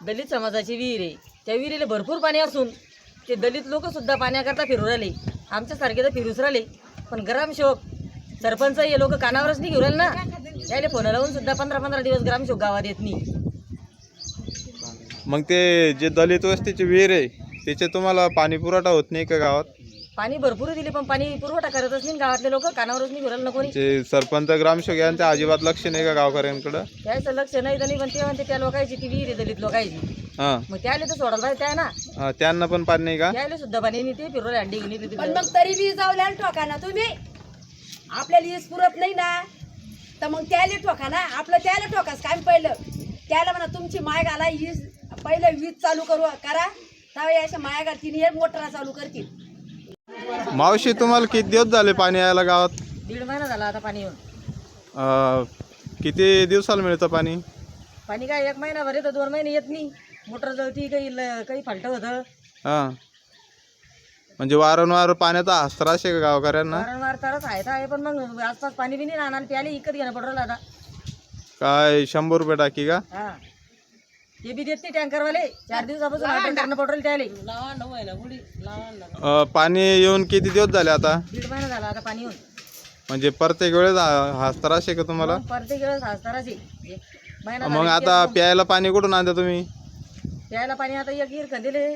दलित समाजाची विहीर आहे. त्या विहिरीला भरपूर पाणी असून ते दलित लोकसुद्धा पाण्याकरता फिरू राहिले. आमच्यासारखे तर फिरूच राहिले. पण ग्रामसेवक सरपंच हे लोक कानावरच नाही घेऊ राहिले ना. त्याला फोन लावून सुद्धा पंधरा पंधरा दिवस ग्रामसेवक गावात येत नाही. मग ते जे दलित वस्तीची विहीर आहे त्याचे तुम्हाला पाणी पुरवठा होत नाही का गावात? पाणी भरपूर दिले पण पाणी पुरवठा करतच नाही गावातले लोक. कानावरच नाही राहिले नको जे सरपंच ग्रामसेवक यांचं अजिबात लक्ष नाही का गावकऱ्यांकडं? त्याचं लक्ष नाही तर पण ते म्हणते त्या लोकांची ती विहीर दलित लोकांची. हां. मग त्याला तर सोडायला पाहिजे त्या ना. हां, त्यांना पण पाणी नाही का? त्याला सुद्धा पाणी नाही ते फिरवले अंडी घेऊन येते पण. मग तरी बी जाऊल्या ठोका ना तुम्ही. आपल्याला वीज पुरत नाही ना. तर मग त्याला ठोका ना आपलं त्याला ठोकाच काय पहिलं. त्याला म्हणा तुमची माय घाला वीज पहिलं वीज चालू करू करा. त्यावेळी अशा माया घालतील हे मोटरा चालू करतील. मावशी तुम्हाला किती दिवस झाले पाणी यायला गावात? दीड महिना झाला आता पाणी येऊन. अं, किती दिवसाला मिळतं पाणी? पाणी काय एक महिना भर येतं दोन महिने येत नाही. मोटर जळती काही ल- काही फालट होतं. हां. म्हणजे वारंवार पाण्याचा आसरा आहे का गावकऱ्यांना? वारंवार तरच आहे तर आहे पण मग आसपास पाणी बी नाही राहणार प्याले इकत घेणं पडलं आता. काय शंभर रुपये टाकी का? हा. ते बी देत नाही टँकरवाले. चार दिवसापासून ऑर्डर करणं पडलं त्याले अं, पाणी येऊन किती दिवस झाले आता? दीड महिना झाला आता पाणी येऊन. म्हणजे प्रत्येक वेळेस हा त्रास आहे का तुम्हाला? प्रत्येक वेळेस हसताराच आहे. महिना मग झाला की आता प्यायला पाणी कुठून आणता तुम्ही? प्यायला पाणी आता एक गिर खंदिले.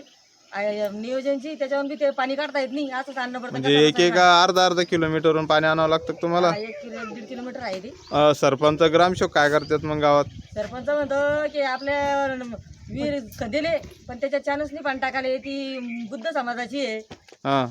नियोजनची त्याच्यावर बी ते पाणी काढता येत नाही. असंच आणणं पडतं. म्हणजे एक एक अर्धा अर्धा किलोमीटरवरून पाणी आणावं लागतं का तुम्हाला? हा, एक किलो दीड किलोमीटर आहे ते. अं, सरपंच ग्रामसेवक काय करतात मग गावात? सरपंच म्हणतो की आपल्या विहीर खंदिले पण त्याच्यात चानच नाही पाणी टाकाले ती बुद्ध समाजाची आहे. हां.